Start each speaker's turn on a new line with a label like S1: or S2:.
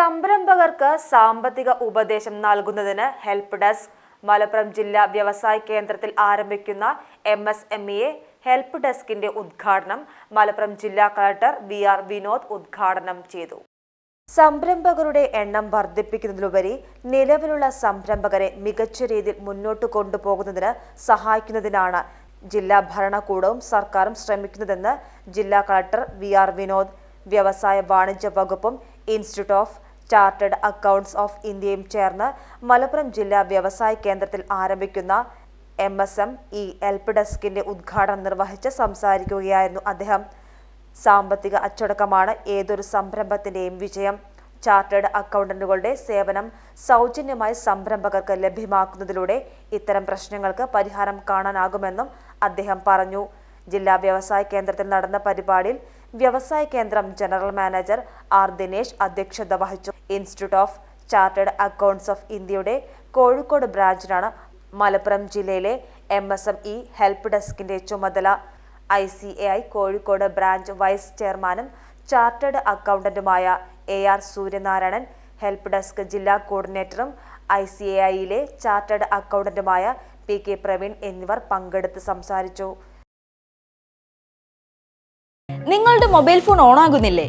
S1: സംരംഭകർക്ക് സാമ്പത്തിക ഉപദേശം നൽകുന്നതിന് ഹെൽപ്പ് ഡെസ്ക് മലപ്പുറം ജില്ലാ വ്യവസായ കേന്ദ്രത്തിൽ ആരംഭിക്കുന്ന M S M E help ഡെസ്കിന്റെ ഉദ്ഘാടനം മലപ്പുറം ജില്ലാ കളക്ടർ വി ആർ വിനോദ് ഉദ്ഘാടനം ചെയ്തു. സംരംഭകരുടെ എണ്ണം വർദ്ധിപ്പിക്കുന്നതിലുപരി നിലവിലുള്ള സംരംഭകരെ മികച്ച രീതിയിൽ മുന്നോട്ട് കൊണ്ടുപോകുന്നതിന് സഹായിക്കുന്നതിനാണ് ജില്ലാ ഭരണകൂടവും സർക്കാരും ശ്രമിക്കുന്നതെന്ന് ജില്ലാ കളക്ടർ വി ആർ വിനോദ് വ്യവസായ വാണിജ്യ വകുപ്പും institute of chartered accounts of ഇന്ത്യയും ചേർന്ന് മലപ്പുറം ജില്ലാ വ്യവസായ കേന്ദ്രത്തിൽ ആരംഭിക്കുന്ന M S M E help ഡെസ്കിന്റെ ഉദ്ഘാടനം നിർവഹിച്ച് സംസാരിക്കുകയായിരുന്നു അദ്ദേഹം. സാമ്പത്തിക അച്ചടക്കമാണ് ഏതൊരു സംരംഭത്തിന്റെയും വിജയം. ചാർട്ടേഡ് അക്കൗണ്ടന്റുകളുടെ സേവനം സൗജന്യമായി സംരംഭകർക്ക് ലഭ്യമാക്കുന്നതിലൂടെ ഇത്തരം പ്രശ്നങ്ങൾക്ക് പരിഹാരം കാണാനാകുമെന്നും അദ്ദേഹം പറഞ്ഞു. ജില്ലാ വ്യവസായ കേന്ദ്രത്തിൽ നടന്ന പരിപാടിയിൽ വ്യവസായ കേന്ദ്രം ജനറൽ മാനേജർ ആർ ദിനേശ് അധ്യക്ഷത വഹിച്ചു. Institute of chartered accounts of ഇന്ത്യയുടെ കോഴിക്കോട് ബ്രാഞ്ചിനാണ് മലപ്പുറം ജില്ലയിലെ M S M E help ഡെസ്കിന്റെ ചുമതല. I C A I Kozhikode branch vice ചെയർമാനും chartered അക്കൗണ്ടന്റുമായ A R Suryanarayanan help desk ജില്ലാ കോർഡിനേറ്ററും ഐ സി എ ഐയിലെ ചാർട്ടേഡ് അക്കൗണ്ടന്റുമായ പി കെ പ്രവീൺ എന്നിവർ പങ്കെടുത്ത് സംസാരിച്ചു.
S2: നിങ്ങളുടെ മൊബൈൽ ഫോൺ ഓൺ ആകുന്നില്ലേ?